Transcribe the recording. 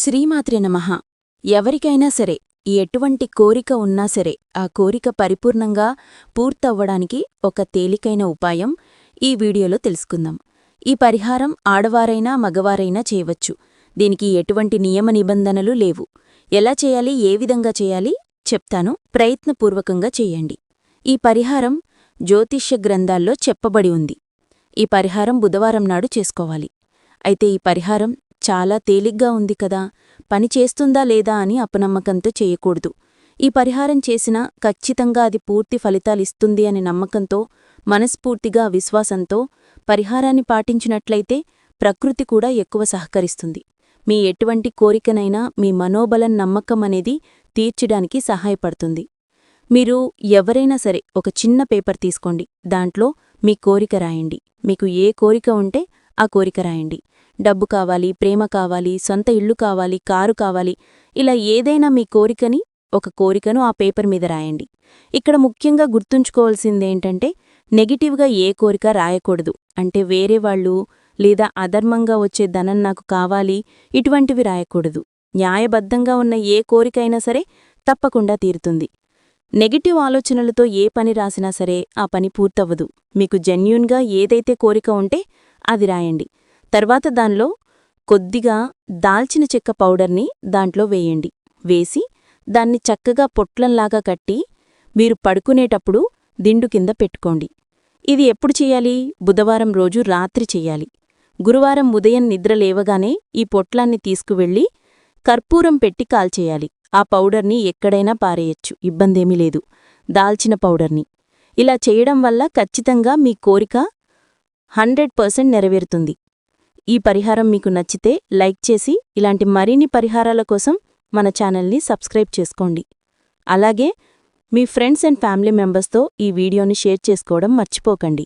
శ్రీమాత్రి నమః. ఎవరికైనా సరే ఎటువంటి కోరిక ఉన్నా సరే ఆ కోరిక పరిపూర్ణంగా పూర్తవ్వడానికి ఒక తేలికైన ఉపాయం ఈ వీడియోలో తెలుసుకుందాం. ఈ పరిహారం ఆడవారైనా మగవారైనా చేయవచ్చు. దీనికి ఎటువంటి నియమ నిబంధనలు లేవు. ఎలా చేయాలి ఏ విధంగా చేయాలి చెప్తాను. ప్రయత్నపూర్వకంగా చేయండి. ఈ పరిహారం జ్యోతిష్య గ్రంథాల్లో చెప్పబడి ఉంది. ఈ పరిహారం బుధవారం నాడు చేసుకోవాలి. అయితే ఈ పరిహారం చాలా తేలిగ్గా ఉంది కదా పని చేస్తుందా లేదా అని అపనమ్మకంతో చేయకూడదు. ఈ పరిహారం చేసినా ఖచ్చితంగా అది పూర్తి ఫలితాలిస్తుంది అనే నమ్మకంతో మనస్ఫూర్తిగా విశ్వాసంతో పరిహారాన్ని పాటించినట్లయితే ప్రకృతి కూడా ఎక్కువ సహకరిస్తుంది. మీ ఎటువంటి కోరికనైనా మీ మనోబలం నమ్మకం అనేది తీర్చడానికి సహాయపడుతుంది. మీరు ఎవరైనా సరే ఒక చిన్న పేపర్ తీసుకోండి దాంట్లో మీ కోరిక రాయండి. మీకు ఏ కోరిక ఉంటే ఆ కోరిక రాయండి. డబ్బు కావాలి ప్రేమ కావాలి సొంత ఇల్లు కావాలి కారు కావాలి ఇలా ఏదైనా మీ కోరికని ఒక కోరికను ఆ పేపర్ మీద రాయండి. ఇక్కడ ముఖ్యంగా గుర్తుంచుకోవాల్సిందేంటంటే నెగిటివ్గా ఏ కోరిక రాయకూడదు. అంటే వేరే వాళ్ళు లేదా అధర్మంగా వచ్చే ధనం నాకు కావాలి ఇటువంటివి రాయకూడదు. న్యాయబద్ధంగా ఉన్న ఏ కోరికైనా సరే తప్పకుండా తీరుతుంది. నెగిటివ్ ఆలోచనలతో ఏ పని రాసినా సరే ఆ పని పూర్తవ్వదు. మీకు జెన్యున్గా ఏదైతే కోరిక ఉంటే అది రాయండి. తర్వాత దానిలో కొద్దిగా దాల్చిన చెక్క పౌడర్ని దాంట్లో వేయండి. వేసి దాన్ని చక్కగా పొట్లంలాగా కట్టి మీరు పడుకునేటప్పుడు దిండు కింద పెట్టుకోండి. ఇది ఎప్పుడు చెయ్యాలి బుధవారం రోజు రాత్రి చెయ్యాలి గురువారం ఉదయం నిద్ర లేవగానే ఈ పొట్లాన్ని తీసుకువెళ్ళి కర్పూరం పెట్టి కాల్చేయాలి. ఆ పౌడర్ని ఎక్కడైనా పారేయచ్చు. ఇబ్బందేమీ లేదు. దాల్చిన పౌడర్ని. ఇలా చేయడం వల్ల ఖచ్చితంగా మీ కోరిక హండ్రెడ్ పర్సెంట్ నెరవేరుతుంది. ఈ పరిహారం మీకు నచ్చితే లైక్ చేసి ఇలాంటి మరిన్ని పరిహారాల కోసం మన ఛానల్ని సబ్స్క్రైబ్ చేసుకోండి. అలాగే మీ ఫ్రెండ్స్ అండ్ ఫ్యామిలీ మెంబర్స్తో ఈ వీడియోని షేర్ చేసుకోవడం మర్చిపోకండి.